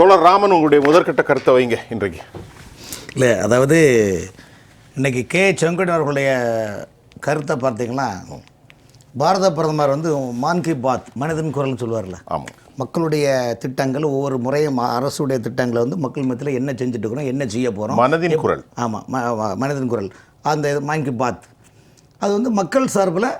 தோழர் ராமன் உங்களுடைய முதற்கட்ட கருத்தை வைங்க இன்றைக்கு. இல்லை அதாவது இன்னைக்கு கே. செங்கோட்டையன் அவர்களுடைய கருத்தை பார்த்தீங்கன்னா பாரத பிரதமர் வந்து மான் கி பாத் மனிதன் குரல்னு சொல்லுவார்ல. ஆமாம் மக்களுடைய திட்டங்கள் ஒவ்வொரு முறையும் அரசுடைய திட்டங்களை வந்து மக்கள் மத்தியில் என்ன செஞ்சுட்டு இருக்கிறோம் என்ன செய்ய போகிறோம் மனதின் குரல். ஆமாம் மனிதன் குரல். அந்த இது மான் கி பாத். அது வந்து மக்கள் சார்பில்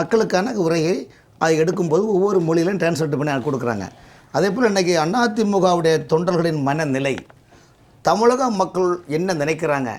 மக்களுக்கான உரையை அதை எடுக்கும்போது ஒவ்வொரு மொழியிலும் டிரான்ஸ்லேட் பண்ணி கொடுக்குறாங்க. அதே போல் இன்றைக்கி அதிமுகவுடைய தொண்டர்களின் மனநிலை தமிழக மக்கள் என்ன நினைக்கிறாங்க?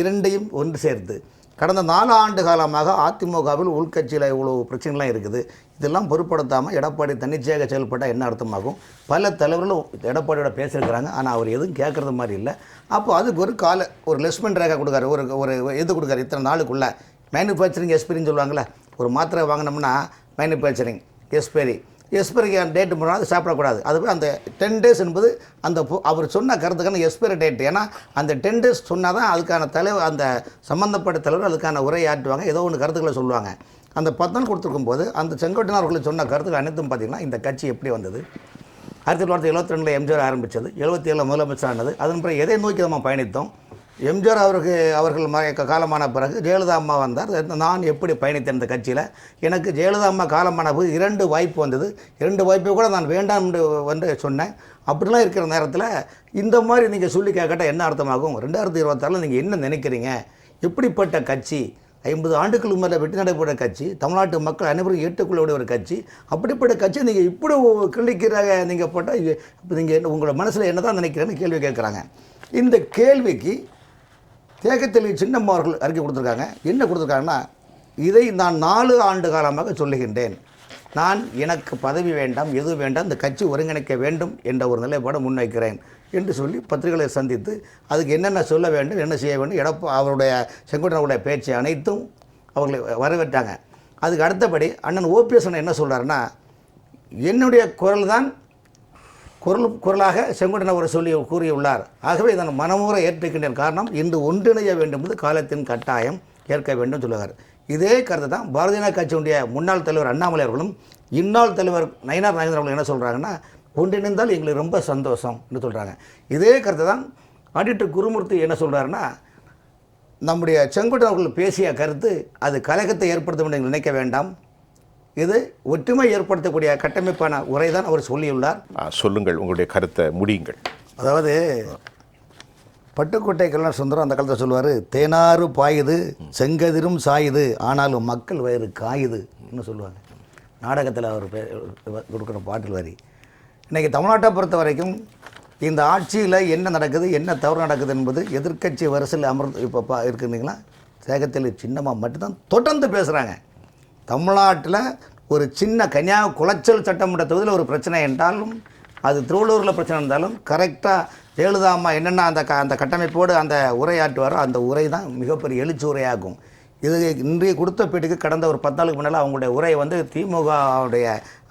இரண்டையும் ஒன்று சேர்த்து. கடந்த நாலு ஆண்டு காலமாக அதிமுகவில் உள்கட்சியில் இவ்வளோ பிரச்சனைலாம் இருக்குது. இதெல்லாம் பொருட்படுத்தாமல் எடப்பாடி தன்னிச்சையாக செயல்பட்டால் என்ன அர்த்தமாகும்? பல தலைவர்களும் எடப்பாடியோட பேசியிருக்கிறாங்க. ஆனால் அவர் எதுவும் கேட்குறது மாதிரி இல்லை. அப்போ அதுக்கு ஒரு கால ஒரு லெஸ்மெண்ட் ரேகா கொடுக்காரு. ஒரு ஒரு இது கொடுக்காரு. இத்தனை நாளுக்குள்ளே. மேனுஃபேக்சரிங் எக்ஸ்பீரியன்ஸ் சொல்லுவாங்களே ஒரு மாத்திரை வாங்கினோம்னா மேனுஃபேக்சரிங் எஸ்பெரி எஸ்பெரிக்கு டேட்டு போனால் அது சாப்பிடக்கூடாது. அது அந்த டென் டேஸ் என்பது அந்த அவர் சொன்ன கருத்துக்கான எஸ்பெரி டேட் ஏன்னா அந்த டென் டேஸ் சொன்னால் தான் அதுக்கான தலைவர் அந்த சம்மந்தப்பட்ட தலைவர் அதுக்கான உரையாற்றுவாங்க ஏதோ ஒன்று கருத்துக்களை சொல்லுவாங்க. அந்த பத்து நாள் கொடுத்துருக்கும் போது அந்த செங்கோட்டையன் சொன்ன கருத்துக்கள் அனைத்தும் பார்த்திங்கன்னா இந்த கட்சி எப்படி வந்தது? ஆயிரத்தி தொள்ளாயிரத்தி எழுபத்தி ரெண்டில் எம்ஜிஆர் ஆரம்பித்தது எழுபத்தி ஏழில் முதலமைச்சர் ஆனது. அதன் பிறகு எதை நோக்கி நம்ம பயணித்தோம்? எம்ஜிஆர் அவருக்கு அவர்கள் காலமான பிறகு ஜெயலலிதா அம்மா வந்தார். நான் எப்படி பயணித்தேன் இந்த கட்சியில்? எனக்கு ஜெயலலிதா அம்மா காலமான போது இரண்டு வாய்ப்பு வந்தது. இரண்டு வாய்ப்பை கூட நான் வேண்டாம் என்று வந்து சொன்னேன். அப்படிலாம் இருக்கிற நேரத்தில் இந்த மாதிரி நீங்கள் சொல்லி கேட்கட்டா என்ன அர்த்தமாகும்? ரெண்டாயிரத்தி இருபத்தாறில் நீங்கள் என்ன நினைக்கிறீங்க? எப்படிப்பட்ட கட்சி? ஐம்பது ஆண்டுகளுக்கு மேலே வெற்றி நடைபெற்ற கட்சி தமிழ்நாட்டு மக்கள் அனைவரும் ஏற்றுக்கொள்ளக்கூடிய ஒரு கட்சி. அப்படிப்பட்ட கட்சி நீங்கள் இப்படி கிள்ளிக்கிறாங்க நீங்கள் போட்டால் இப்போ நீங்கள் உங்களோட மனசில் என்ன தான் நினைக்கிறேன்னு கேள்வி கேட்குறாங்க. இந்த கேள்விக்கு தேக்கத்தெளிவு சின்னம்மா அவர்கள் அறிக்கை கொடுத்துருக்காங்க. என்ன கொடுத்துருக்காங்கன்னா இதை நான் நாலு ஆண்டு காலமாக சொல்லுகின்றேன். நான் எனக்கு பதவி வேண்டாம் எது வேண்டாம் இந்த கட்சி ஒருங்கிணைக்க வேண்டும் என்ற ஒரு நிலைப்பாடு முன்வைக்கிறேன் என்று சொல்லி பத்திரிகைகளை சந்தித்து அதுக்கு என்னென்ன சொல்ல வேண்டும் என்ன செய்ய வேண்டும் எடப்பா அவருடைய செங்கோட்டனுடைய பேச்சை அனைத்தும் அவர்களை வரவேற்றாங்க. அதுக்கு அடுத்தபடி அண்ணன் ஓபிஎஸ் அண்ணன் என்ன சொல்கிறாருன்னா என்னுடைய குரல் தான் குரல் குரலாக செங்கோட்டன் அவர் சொல்லி கூறியுள்ளார். ஆகவே இதன் மனமுற ஏற்றுக்கின்றேன் காரணம் இன்று ஒன்றிணைய வேண்டும் என்பது காலத்தின் கட்டாயம் ஏற்க வேண்டும் சொல்லுவார் இதே கருத்தை தான் பாரதிய ஜனதா கட்சியினுடைய முன்னாள் தலைவர் அண்ணாமலை அவர்களும் இந்நாள் தலைவர் நயினார் நாகேந்திரன் அவர்கள் என்ன சொல்கிறாங்கன்னா ஒன்றிணைந்தால் எங்களுக்கு ரொம்ப சந்தோஷம் என்று சொல்கிறாங்க இதே கருத்தை தான் ஆடிட்டர் குருமூர்த்தி என்ன சொல்கிறாருன்னா நம்முடைய செங்குட்டன் அவர்கள் பேசிய கருத்து அது கலகத்தை ஏற்படுத்தும் என்று நினைக்க வேண்டாம். இது ஒற்றுமை ஏற்படுத்தக்கூடிய கட்டமைப்பான உரை தான் அவர் சொல்லியுள்ளார். சொல்லுங்கள் உங்களுடைய கருத்தை முடியுங்கள். அதாவது பட்டுக்கோட்டை கல்யாண சுந்தரம் அந்த காலத்தில் சொல்லுவார் தேனாறு பாயுது செங்கதிரும் சாயுது ஆனாலும் மக்கள் வயிறு காயுது ன்னு சொல்லுவாங்க. நாடகத்தில் அவர் கொடுக்குற பாட்டில் வரி. இன்றைக்கி தமிழ்நாட்டை பொறுத்த வரைக்கும் இந்த ஆட்சியில் என்ன நடக்குது என்ன தவறு நடக்குது என்பது எதிர்க்கட்சி வரிசையில் அமர்ந்து இப்போ பா இருக்குதுங்களா சேகத்தில் சின்னமாக மட்டும்தான் தொடர்ந்து பேசுகிறாங்க தமிழ்நாட்டில் ஒரு சின்ன கன்னியா குளச்சல் சட்டமன்ற தொகுதியில் ஒரு பிரச்சனை என்றாலும் அது திருவள்ளூரில் பிரச்சனை இருந்தாலும் கரெக்டாக ஜெயலலிதா அம்மா என்னென்ன அந்த க அந்த கட்டமைப்போடு அந்த உரையாற்றுவாரோ அந்த உரை தான் மிகப்பெரிய எழுச்சி உரையாகும். இது இன்றைய கொடுத்த பேட்டிக்கு கடந்த ஒரு பத்தாளுக்கு முன்னால் அவங்களுடைய உரை வந்து திமுகவுடைய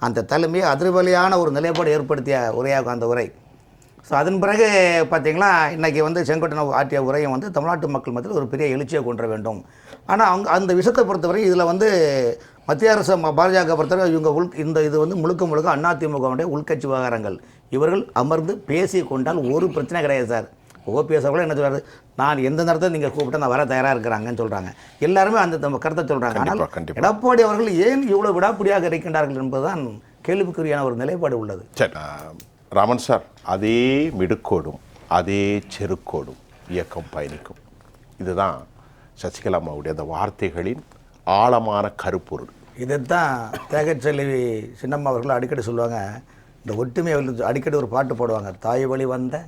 அந்த தலைமையை அதிர்வலியான ஒரு நிலைப்பாடு ஏற்படுத்திய உரையாகும் அந்த உரை. ஸோ அதன் பிறகு பார்த்தீங்கன்னா இன்றைக்கி வந்து செங்கோட்டன் ஆற்றிய உரையும் வந்து தமிழ்நாட்டு மக்கள் மத்தியில் ஒரு பெரிய எழுச்சியை கொண்டு வேண்டும். ஆனால் அவங்க அந்த விஷயத்தை பொறுத்தவரை இதில் வந்து மத்திய அரசு பாஜக பொறுத்தவரை இவங்க உள் இந்த இது வந்து முழுக்க முழுக்க அதிமுகவுடைய உள்கட்சி விவகாரங்கள். இவர்கள் அமர்ந்து பேசி கொண்டால் ஒரு பிரச்சனை கிடையாது சார். ஓபிஎஸ் அவர்களும் என்ன சொல்றாரு? நான் எந்த நேரத்தில் நீங்கள் கூப்பிட்டு நான் வர தயாராக இருக்கிறாங்கன்னு சொல்கிறாங்க எல்லாருமே அந்த கருத்தை சொல்கிறாங்க ஆனால். எடப்பாடி அவர்கள் ஏன் இவ்வளோ விடாப்பிடியாக இருக்கின்றார்கள் என்பதுதான் கேள்விக்குறியான ஒரு நிலைப்பாடு உள்ளது. சரி ராமன் சார் அதே மிடுக்கோடும் அதே செருக்கோடும் இயக்கம் பயணிக்கும். இதுதான் சசிகலா அம்மாவுடைய அந்த வார்த்தைகளின் ஆழமான கருப்பொருள். இதைத்தான் தேகச்செல்வி சின்னம்மா அவர்கள் அடிக்கடி சொல்லுவாங்க. இந்த ஒற்றுமை அடிக்கடி ஒரு பாட்டு போடுவாங்க. தாய் வழி வந்த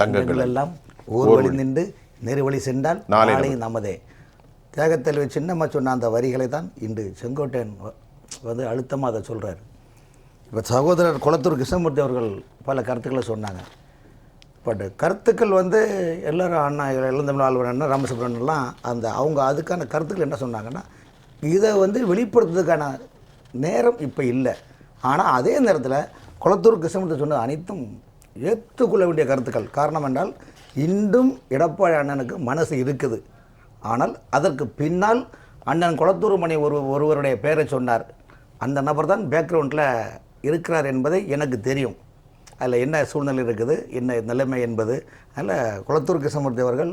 தங்கங்கள் எல்லாம் ஊர் வழி நின்று நெரு வழி சென்றால் நாளை நமதே. தேகத்தெல்வி சின்னம்மா சொன்ன அந்த வரிகளை தான் இன்று செங்கோட்டையன் வந்து அழுத்தமாக அதை சொல்கிறார் இப்போ சகோதரர் குளத்தூர் கிருஷ்ணமூர்த்தி அவர்கள் பல கருத்துக்களை சொன்னாங்க. பட் கருத்துக்கள் வந்து எல்லாரும் அண்ணா இளந்தமிழ் ஆழ்வார் அண்ணா ராமசுப்ரமணியன்லாம் அந்த அவங்க அதுக்கான கருத்துக்கள் என்ன சொன்னாங்கன்னா இதை வந்து வெளிப்படுத்துறதுக்கான நேரம் இப்போ இல்லை. ஆனால் அதே நேரத்தில் குளத்தூர் கிருஷ்ணமூர்த்தி சொன்ன அனைத்தும் ஏற்றுக்கொள்ள வேண்டிய கருத்துக்கள். காரணம் என்றால் இன்றும் எடப்பாடி அண்ணனுக்கு மனசு இருக்குது. ஆனால் அதற்கு பின்னால் அண்ணன் குளத்தூர் மணி ஒரு ஒருவருடைய பெயரை சொன்னார். அந்த நபர் தான் பேக்ரவுண்டில் இருக்கிறார் என்பதை எனக்கு தெரியும். அதில் என்ன சூழ்நிலை இருக்குது என்ன நிலைமை என்பது அதில் குளத்தூர் கிருஷ்ணமூர்த்தி அவர்கள்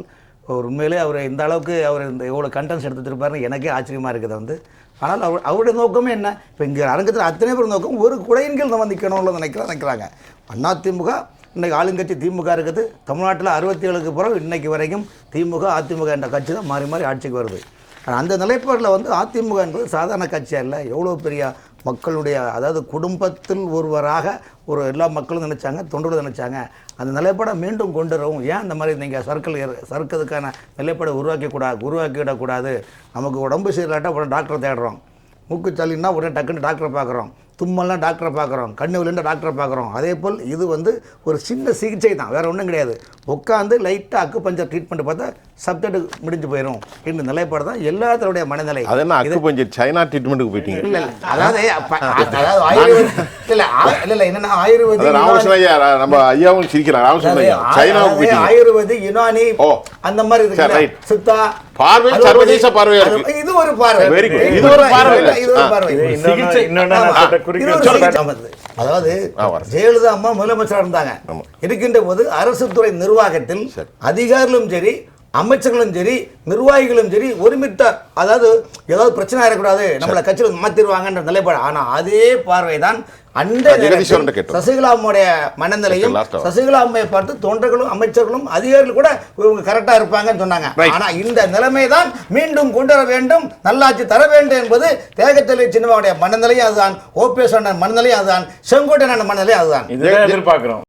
ஒரு உண்மையிலே அவர் இந்த அளவுக்கு அவர் இந்த இவ்வளோ கண்டென்ட்ஸ் எடுத்து எனக்கே ஆச்சரியமாக இருக்குது வந்து. ஆனால் அவர் அவருடைய நோக்கமே என்ன? இப்போ இங்கே அரங்கத்தில் அத்தனை பேர் நோக்கம் ஒரு குடையின் கீழ் நம்ம நிற்கணும்னு நினைக்கிற நினைக்கிறாங்க. அண்ணா திமுக இன்றைக்கி ஆளுங்கட்சி திமுக இருக்குது. தமிழ்நாட்டில் அறுபத்தி ஏழுக்கு பிறகு இன்றைக்கு வரைக்கும் திமுக அதிமுக என்ற கட்சி தான் மாறி மாறி ஆட்சிக்கு வருது. அந்த நிலைப்பாட்டில் வந்து அதிமுக என்பது சாதாரண கட்சியாக இல்லை? எவ்வளோ பெரிய மக்களுடைய அதாவது குடும்பத்தில் ஒருவராக ஒரு எல்லா மக்களும் நினைச்சாங்க தொண்டர்கள் நினைச்சாங்க. அந்த நிலைப்பாடை மீண்டும் கொண்டு வரவும் ஏன் இந்த மாதிரி நீங்கள் சர்க்கிள் சறுக்கிறதுக்கான நிலைப்பாடை உருவாக்கி கூடாது உருவாக்கிவிடக்கூடாது நமக்கு உடம்பு சரியில்லாட்டா உடனே டாக்டரை தேடுறோம். மூக்குச்சாலின்னா உடனே டக்குன்னு டாக்டரை பார்க்குறோம். தும்மல்னா டாக்டரை பார்க்குறோம் கண்ணு விழுந்த டாக்டரை பார்க்குறோம் அதே போல் இது வந்து ஒரு சின்ன சிகிச்சை தான் வேறு ஒன்றும் கிடையாது உட்காந்து லைட்டாக அக்கு பஞ்சர் ட்ரீட்மெண்ட் பார்த்தா சப்ஜெக்ட் முடிஞ்சு போயிடும் இந்த நிலைப்பாடு தான் எல்லாத்தருடைய மனநிலை அது என்ன அக்கு பஞ்சர் சைனா ட்ரீட்மெண்ட்டுக்கு போயிட்டீங்க இல்ல இல்ல அதாவது அதாவது ஆயுர்வேத இல்ல இல்ல இல்ல என்னன்னா ராமகிருஷ்ணன் ஐயா நம்ம ஐயாவும் சிரிக்கிறார் ராமகிருஷ்ணன் ஐயா சைனாவுக்கு போயிட்டீங்க ஆயுர்வேதிக் யுனானி ஓ. அந்த மாதிரி இருக்கு. சித்தா பார்வை சர்வதேச பார்வையா இருக்கு. இது ஒரு பார்வை Very good. இது ஒரு பார்வை. இது ஒரு. பார்வை சிகிச்சை. இன்னொன்னு அதாவது. ஜெயலலிதா அம்மா முதலமைச்சராக இருந்தாங்க. இருக்கின்ற போது அரசு துறை நிர்வாகத்தில். அதிகாரிகளும் சரி அமைச்சர்களும் சரி நிர்வாகிகளும் சரி ஒருமித்த அதாவது ஏதாவது பிரச்சனை இருக்கக்கூடாது நம்மளை கட்சியில் மாத்திருவாங்கன்ற நிலைப்பாடு ஆனா அதே பார்வை தான் அந்த நேரத்தில் கேட்டோம். சசிகலா அம்மாவுடைய மனநிலையும் Last hour. சசிகலா அம்மையை பார்த்து தொண்டர்களும் அமைச்சர்களும் அதிகாரிகள் கூட இவங்க கரெக்டா இருப்பாங்கன்னு சொன்னாங்க. ஆனா இந்த நிலைமை தான் மீண்டும் கொண்டு வர வேண்டும் நல்லாட்சி தர வேண்டும் என்பது தேகத்தலை சின்னமாவுடைய மனநிலையும் அதுதான் ஓபிஎஸ் அண்ணன் மனநிலையும் அதுதான் செங்கோட்டையன் அண்ணன் மனநிலையும் அதுதான் எதிர்பார்க்கிறோம்